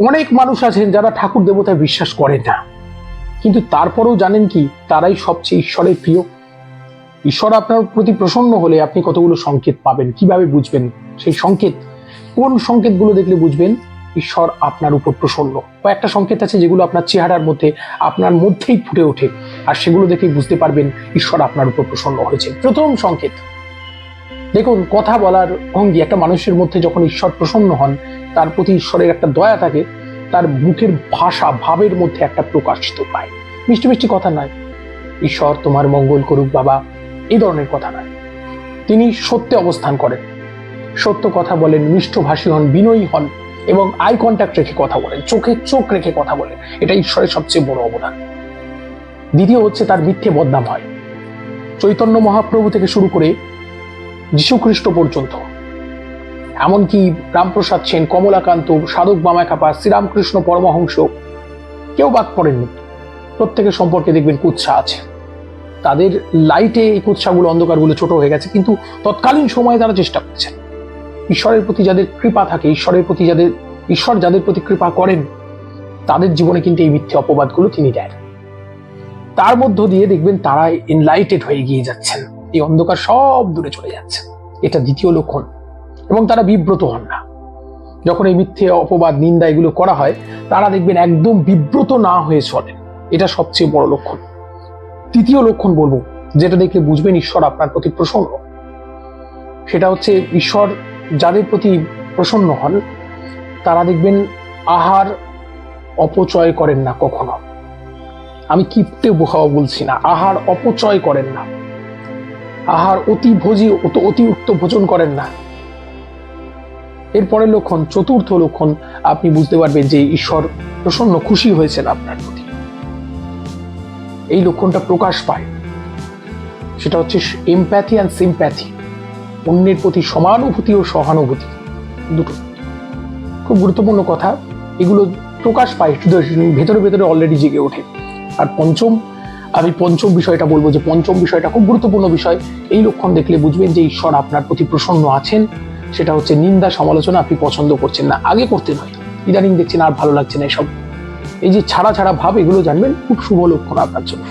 অনেক মানুষ আছেন যারা ঠাকুর দেবতায় বিশ্বাস করেন না। কিন্তু তারপরেও জানেন কি, তারাই সবচেয়ে ঈশ্বরের প্রিয়। ঈশ্বর আপনার প্রতি প্রসন্ন হলে আপনি কতগুলো সংকেত পাবেন, কীভাবে বুঝবেন? সেই সংকেত, কোন সংকেতগুলো দেখলে বুঝবেন? ঈশ্বর আপনার উপর প্রসন্ন। কয়েকটা সংকেত আছে যেগুলো আপনার চেহারার মধ্যে, আপনার মধ্যেই ফুটে ওঠে। আর সেগুলো দেখে বুঝতে পারবেন, ঈশ্বর আপনার উপর প্রসন্ন হয়েছে। প্রথম সংকেত, দেখুন, কথা বলার ভঙ্গি, একটা মানুষের মধ্যে যখন ঈশ্বর প্রসন্ন হন তার প্রতি ঈশ্বরের একটা দয়া থাকে, তার মুখের ভাষা, ভাবের মধ্যে একটা প্রকাশিত পায়। মিষ্টি মিষ্টি কথা নয়। ঈশ্বর তোমার মঙ্গল করুক বাবা এই ধরনের কথা নয়। তিনি সত্যে অবস্থান করেন। সত্য কথা বলেন, মিষ্টভাষী হন, বিনয়ী হন এবং আই কন্ট্যাক্ট রেখে কথা বলেন, চোখে চোখ রেখে কথা বলেন। এটা ঈশ্বরের সবচেয়ে বড় অবদান। দ্বিতীয় হচ্ছে তার মিথ্যে বদনাম হয়। চৈতন্য মহাপ্রভু থেকে শুরু করে যীশুখ্রিস্ট পর্যন্ত এমনকি রামপ্রসাদ সেন, কমলাকান্ত, সাধক বামাকাপা শ্রীরামকৃষ্ণ পরমহংস, কেউ বাদ পড়েননি। প্রত্যেকের সম্পর্কে দেখবেন কুৎসা আছে। তাদের লাইটে এই কুৎসাগুলো, অন্ধকারগুলো ছোট হয়ে গেছে, কিন্তু তৎকালীন সময়ে তারা চেষ্টা করছেন। ঈশ্বরের প্রতি যাদের কৃপা থাকে, ঈশ্বরের প্রতি যাদের, ঈশ্বর যাদের প্রতি কৃপা করেন, তাদের জীবনে কিন্তু এই মিথ্যে অপবাদগুলো তিনি দেন। তার মধ্য দিয়ে দেখবেন তারা এনলাইটেড হয়ে গিয়ে যাচ্ছেন। এই অন্ধকার সব দূরে চলে যাচ্ছে। এটা দ্বিতীয় লক্ষণ। এবং তারা বিব্রত হন না। যখন এই মিথ্যে অপবাদ, নিন্দা এগুলো করা হয়, তারা দেখবেন একদম বিব্রত না হয়ে চলেন। এটা সবচেয়ে বড় লক্ষণ। তৃতীয় লক্ষণ বলব, যেটা দেখলে বুঝবেন ঈশ্বর আপনার প্রতি প্রসন্ন। সেটা হচ্ছে ঈশ্বর যাদের প্রতি প্রসন্ন হন, তারা দেখবেন আহার অপচয় করেন না কখনো। আমি কিপ্টে বোহাওয়া বলছি না, আহার অপচয় করেন না। আহার অতি ভোজি, অত- অতিরিক্ত ভোজন করেন না। এরপরের লক্ষণ, চতুর্থ লক্ষণ, আপনি বুঝতে পারবেন যে ঈশ্বর প্রসন্ন খুশি হয়েছেন আপনার প্রতি। এই লক্ষণটা প্রকাশ পায়। সেটা হচ্ছে এমপ্যাথি অ্যান্ড সিম্প্যাথি অন্যের প্রতি সমানুভূতি ও সহানুভূতি, দুটো। খুব গুরুত্বপূর্ণ কথা, এগুলো প্রকাশ পায় ভেতরে ভেতরে অলরেডি জেগে ওঠে। আর পঞ্চম, আমি পঞ্চম বিষয়টা বলব যে পঞ্চম বিষয়টা খুব গুরুত্বপূর্ণ বিষয়, এই লক্ষণ দেখলে বুঝবেন যে ঈশ্বর আপনার প্রতি প্রসন্ন আছেন সেটা হচ্ছে নিন্দা সমালোচনা আপনি পছন্দ করছেন না, আগে করতে হয়। ইদানিং দেখছেন আর ভালো লাগছে না এসব। এই যে ছাড়া ছাড়া ভাব, এগুলো জানবেন, খুব শুভ লক্ষণ আপনার জন্য।